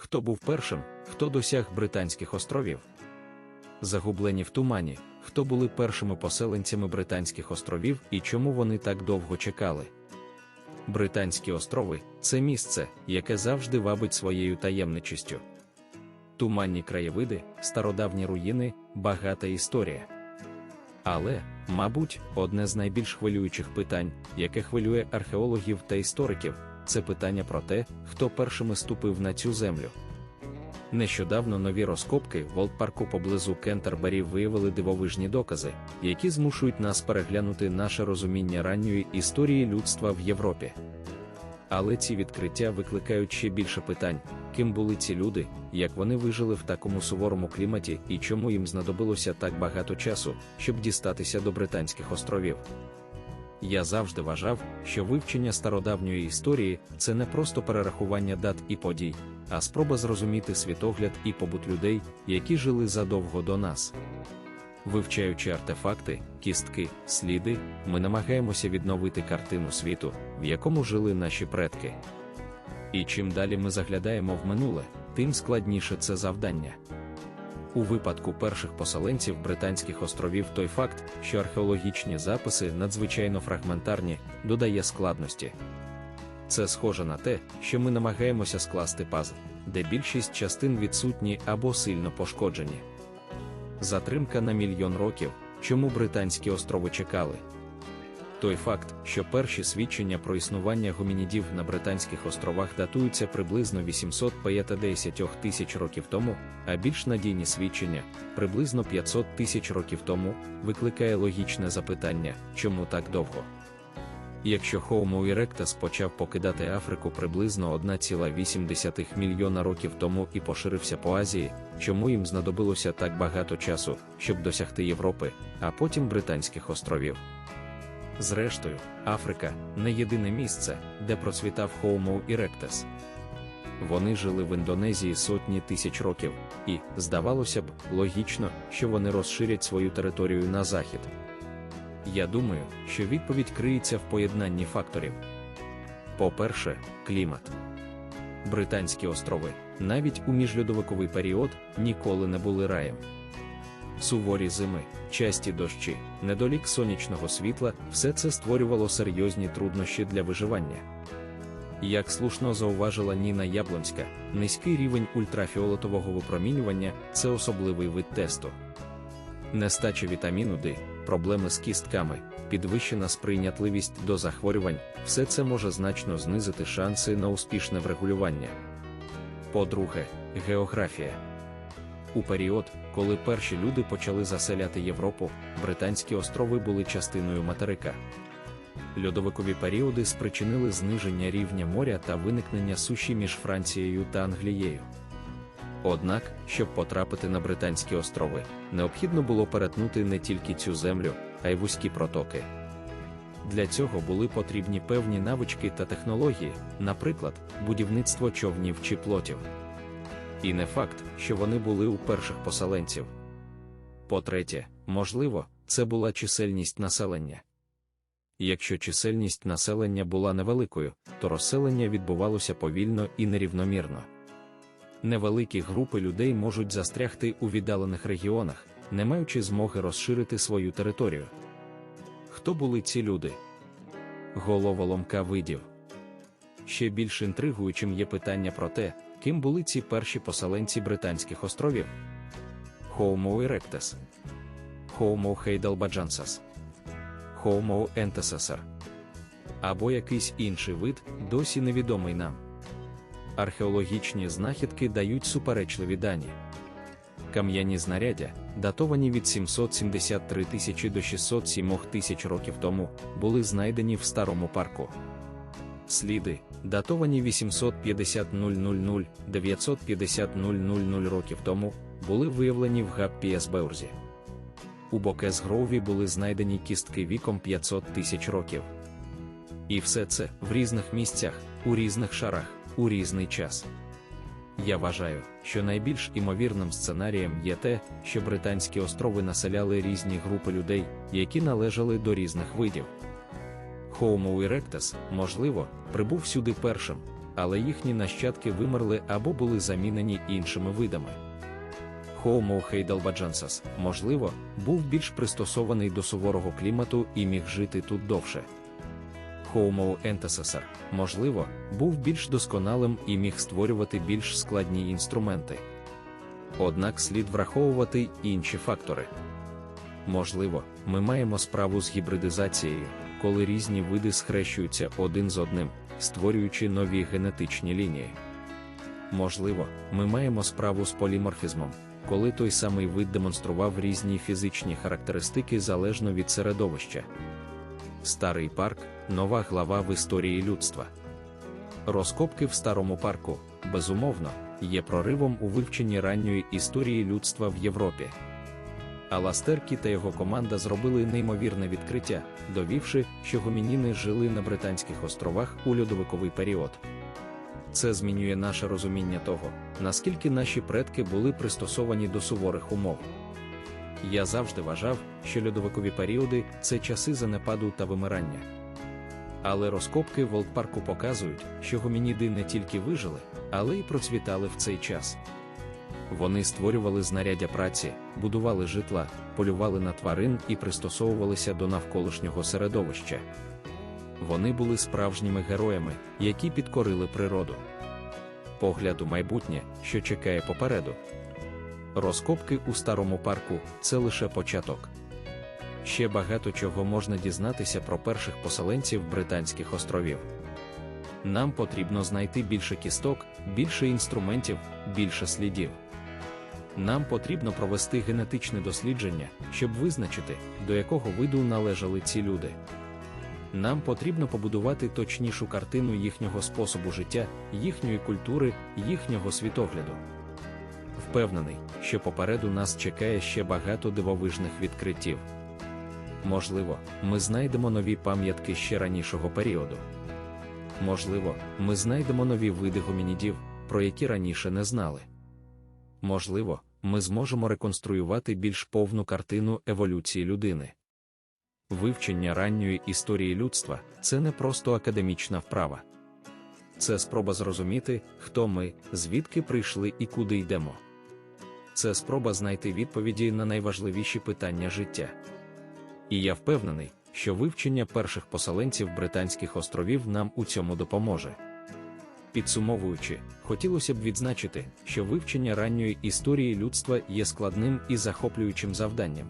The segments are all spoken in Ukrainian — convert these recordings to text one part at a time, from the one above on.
Хто був першим, хто досяг Британських островів? Загублені в тумані, хто були першими поселенцями Британських островів і чому вони так довго чекали? Британські острови це місце, яке завжди вабить своєю таємничістю. Туманні краєвиди, стародавні руїни, багата історія. Але, мабуть, одне з найбільш хвилюючих питань, яке хвилює археологів та істориків, це питання про те, хто першими ступив на цю землю. Нещодавно нові розкопки в Волдпарку поблизу Кентербері виявили дивовижні докази, які змушують нас переглянути наше розуміння ранньої історії людства в Європі. Але ці відкриття викликають ще більше питань, ким були ці люди, як вони вижили в такому суворому кліматі і чому їм знадобилося так багато часу, щоб дістатися до Британських островів. Я завжди вважав, що вивчення стародавньої історії це не просто перерахування дат і подій, а спроба зрозуміти світогляд і побут людей, які жили задовго до нас. Вивчаючи артефакти, кістки, сліди, ми намагаємося відновити картину світу, в якому жили наші предки. І чим далі ми заглядаємо в минуле, тим складніше це завдання. У випадку перших поселенців Британських островів той факт, що археологічні записи надзвичайно фрагментарні, додає складності. Це схоже на те, що ми намагаємося скласти пазл, де більшість частин відсутні або сильно пошкоджені. Затримка на мільйон років, чому Британські острови чекали. Той факт, що перші свідчення про існування гомінідів на Британських островах датуються приблизно 850 тисяч років тому, а більш надійні свідчення приблизно 500 тисяч років тому, викликає логічне запитання, чому так довго. Якщо Homo erectus почав покидати Африку приблизно 1,8 мільйона років тому і поширився по Азії, чому їм знадобилося так багато часу, щоб досягти Європи, а потім Британських островів? Зрештою, Африка не єдине місце, де процвітав Homo erectus. Вони жили в Індонезії сотні тисяч років, і, здавалося б, логічно, що вони розширять свою територію на захід. Я думаю, що відповідь криється в поєднанні факторів. По-перше, клімат. Британські острови, навіть у міжльодовиковий період, ніколи не були раєм. Суворі зими, часті дощі, недолік сонячного світла все це створювало серйозні труднощі для виживання. Як слушно зауважила Ніна Яблонська, низький рівень ультрафіолетового випромінювання це особливий вид тесту. Нестача вітаміну D, проблеми з кістками, підвищена сприйнятливість до захворювань, все це може значно знизити шанси на успішне врегулювання. По-друге, географія. У період, коли перші люди почали заселяти Європу, Британські острови були частиною материка. Льодовикові періоди спричинили зниження рівня моря та виникнення суші між Францією та Англією. Однак, щоб потрапити на Британські острови, необхідно було перетнути не тільки цю землю, а й вузькі протоки. Для цього були потрібні певні навички та технології, наприклад, будівництво човнів чи плотів. І не факт, що вони були у перших поселенців. По-третє, можливо, це була чисельність населення. Якщо чисельність населення була невеликою, то розселення відбувалося повільно і нерівномірно. Невеликі групи людей можуть застрягти у віддалених регіонах, не маючи змоги розширити свою територію. Хто були ці люди? Головоломка видів. Ще більш інтригуючим є питання про те, ким були ці перші поселенці Британських островів: Homo erectus, Homo heidelbergensis, Homo antecessor або якийсь інший вид, досі невідомий нам. Археологічні знахідки дають суперечливі дані. Кам'яні знаряддя, датовані від 773 тисячі до 607 тисяч років тому, були знайдені в старому парку. Сліди, датовані 850 000 950 000 років тому, були виявлені в Гаппієсбеурзі. У Бокес-Гроуві були знайдені кістки віком 500 тисяч років. І все це в різних місцях, у різних шарах, у різний час. Я вважаю, що найбільш імовірним сценарієм є те, що Британські острови населяли різні групи людей, які належали до різних видів. Homo erectus, можливо, прибув сюди першим, але їхні нащадки вимерли або були замінені іншими видами. Homo heidelbergensis, можливо, був більш пристосований до суворого клімату і міг жити тут довше. Homo antecessor, можливо, був більш досконалим і міг створювати більш складні інструменти. Однак слід враховувати інші фактори. Можливо, ми маємо справу з гібридизацією, коли різні види схрещуються один з одним, створюючи нові генетичні лінії. Можливо, ми маємо справу з поліморфізмом, коли той самий вид демонстрував різні фізичні характеристики залежно від середовища. Старий парк нова глава в історії людства. Розкопки в старому парку, безумовно, є проривом у вивченні ранньої історії людства в Європі. Аластеркі та його команда зробили неймовірне відкриття, довівши, що гомініни жили на Британських островах у льодовиковий період. Це змінює наше розуміння того, наскільки наші предки були пристосовані до суворих умов. Я завжди вважав, що льодовикові періоди це часи занепаду та вимирання. Але розкопки Волдпарку показують, що гомініди не тільки вижили, але й процвітали в цей час. Вони створювали знаряддя праці, будували житла, полювали на тварин і пристосовувалися до навколишнього середовища. Вони були справжніми героями, які підкорили природу. Погляд у майбутнє, що чекає попереду. Розкопки у старому парку це лише початок. Ще багато чого можна дізнатися про перших поселенців Британських островів. Нам потрібно знайти більше кісток, більше інструментів, більше слідів. Нам потрібно провести генетичне дослідження, щоб визначити, до якого виду належали ці люди. Нам потрібно побудувати точнішу картину їхнього способу життя, їхньої культури, їхнього світогляду. Впевнений, що попереду нас чекає ще багато дивовижних відкриттів. Можливо, ми знайдемо нові пам'ятки ще ранішого періоду. Можливо, ми знайдемо нові види гомінідів, про які раніше не знали. Можливо, ми зможемо реконструювати більш повну картину еволюції людини. Вивчення ранньої історії людства це не просто академічна вправа. Це спроба зрозуміти, хто ми, звідки прийшли і куди йдемо. Це спроба знайти відповіді на найважливіші питання життя. І я впевнений, що вивчення перших поселенців Британських островів нам у цьому допоможе. Підсумовуючи, хотілося б відзначити, що вивчення ранньої історії людства є складним і захоплюючим завданням.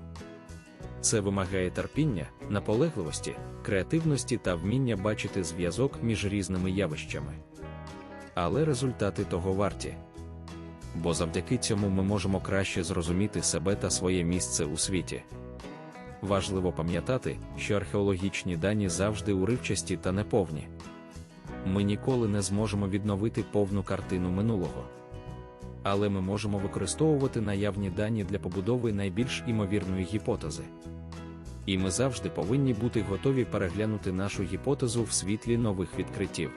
Це вимагає терпіння, наполегливості, креативності та вміння бачити зв'язок між різними явищами. Але результати того варті. Бо завдяки цьому ми можемо краще зрозуміти себе та своє місце у світі. Важливо пам'ятати, що археологічні дані завжди уривчасті та неповні. Ми ніколи не зможемо відновити повну картину минулого. Але ми можемо використовувати наявні дані для побудови найбільш імовірної гіпотези. І ми завжди повинні бути готові переглянути нашу гіпотезу в світлі нових відкриттів.